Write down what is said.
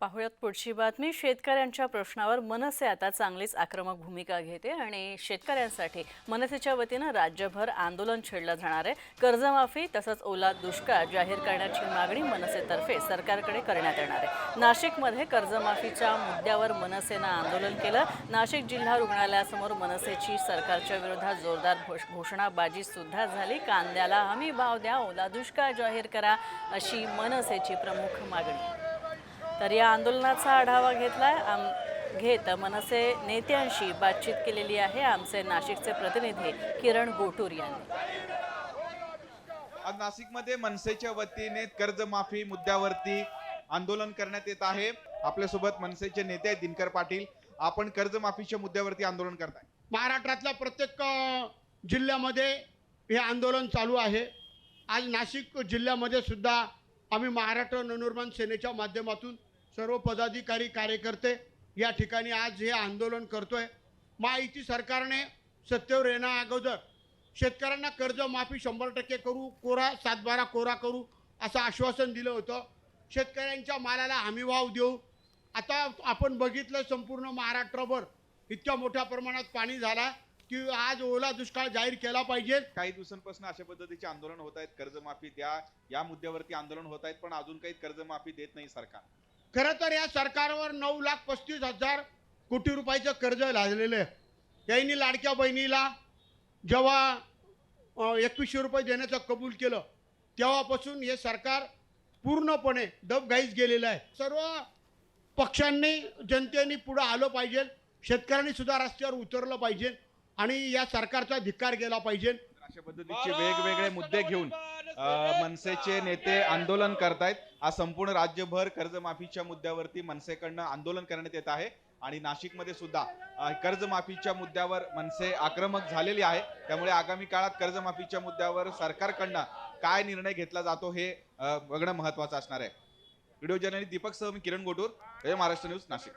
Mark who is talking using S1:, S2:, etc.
S1: पाहुयात पुढची बातमी. शेतकऱ्यांच्या प्रश्नावर मनसे आता चांगलीच आक्रमक भूमिका घेते आणि शेतकऱ्यांसाठी मनसेच्या वतीनं राज्यभर आंदोलन छेडलं जाणार आहे. कर्जमाफी तसंच ओला दुष्काळ जाहीर करण्याची मागणी मनसेतर्फे सरकारकडे करण्यात येणार आहे. नाशिकमध्ये कर्जमाफीच्या मुद्द्यावर मनसेनं आंदोलन केलं. नाशिक जिल्हा रुग्णालयासमोर मनसेची सरकारच्या विरोधात जोरदार घोष- घोषणाबाजी सुद्धा झाली. कांद्याला हमी भाव द्या ओला दुष्काळ जाहीर करा अशी मनसेची प्रमुख मागणी. तर या आंदोलनाचा आढावा घेतलाय. आम घेत मनसे नेत्यांशी बातचीत केलेली आहे. आमचे नाशिकचे प्रतिनिधी किरण गोटूर यांनी.
S2: आज नाशिकमध्ये मनसेच्या वतीने कर्जमाफी मुद्द्यावरती आंदोलन करण्यात येत आहे. आपल्यासोबत मनसेचे नेते आहेत दिनकर पाटील. आपण कर्जमाफीच्या मुद्द्यावरती आंदोलन करताय.
S3: महाराष्ट्रातल्या प्रत्येक जिल्ह्यामध्ये हे आंदोलन चालू आहे. आज नाशिक जिल्ह्यामध्ये सुद्धा आम्ही महाराष्ट्र नवनिर्माण सेनेच्या माध्यमातून सर्व पदाधिकारी कार्यकर्ते या ठिकाणी आज हे आंदोलन करतोय. महायुती सरकारने सत्तेवर येण्या अगोदर शेतकऱ्यांना कर्जमाफी शंभर टक्के करू कोरा सातबारा कोरा करू असं आश्वासन दिलं होतं. शेतकऱ्यांच्या मालाला हमीभाव देऊ. आता आपण बघितलं संपूर्ण महाराष्ट्रभर इतक्या मोठ्या प्रमाणात पाणी झाला की आज ओला दुष्काळ जाहीर केला पाहिजे.
S2: काही दिवसांपासून अशा पद्धतीचे आंदोलन होत आहेत. कर्जमाफी द्या. या मुद्द्यावरती आंदोलन होत आहेत पण अजून काही कर्जमाफी देत नाही सरकार.
S3: खरं तर या सरकारवर नऊ लाख पस्तीस हजार कोटी रुपयाचं कर्ज लाजलेलं आहे. यांनी लाडक्या बहिणीला जेव्हा एकवीसशे रुपये देण्याचं कबूल केलं तेव्हापासून हे सरकार पूर्णपणे डबघाईस गेलेलं आहे. सर्व पक्षांनी जनतेने पुढं आलं पाहिजे. शेतकऱ्यांनी सुद्धा रस्त्यावर उतरलं पाहिजे. आणि या सरकारचा धिक्कार केला पाहिजे.
S2: अशा पद्धतीचे वेगवेगळे मुद्दे घेऊन मनसेचे नेते आंदोलन करतायत. आज संपूर्ण राज्यभर कर्जमाफीच्या मुद्द्यावरती मनसेकडनं आंदोलन करण्यात येत आहे. आणि नाशिकमध्ये सुद्धा कर्जमाफीच्या मुद्द्यावर मनसे आक्रमक झालेली आहे. त्यामुळे आगामी काळात कर्जमाफीच्या मुद्द्यावर सरकारकडनं काय निर्णय घेतला जातो हे बघणं महत्वाचं असणार आहे. व्हिडिओ जर्नलिस्ट दीपक सह मी किरण गोटूर. महाराष्ट्र न्यूज नाशिक.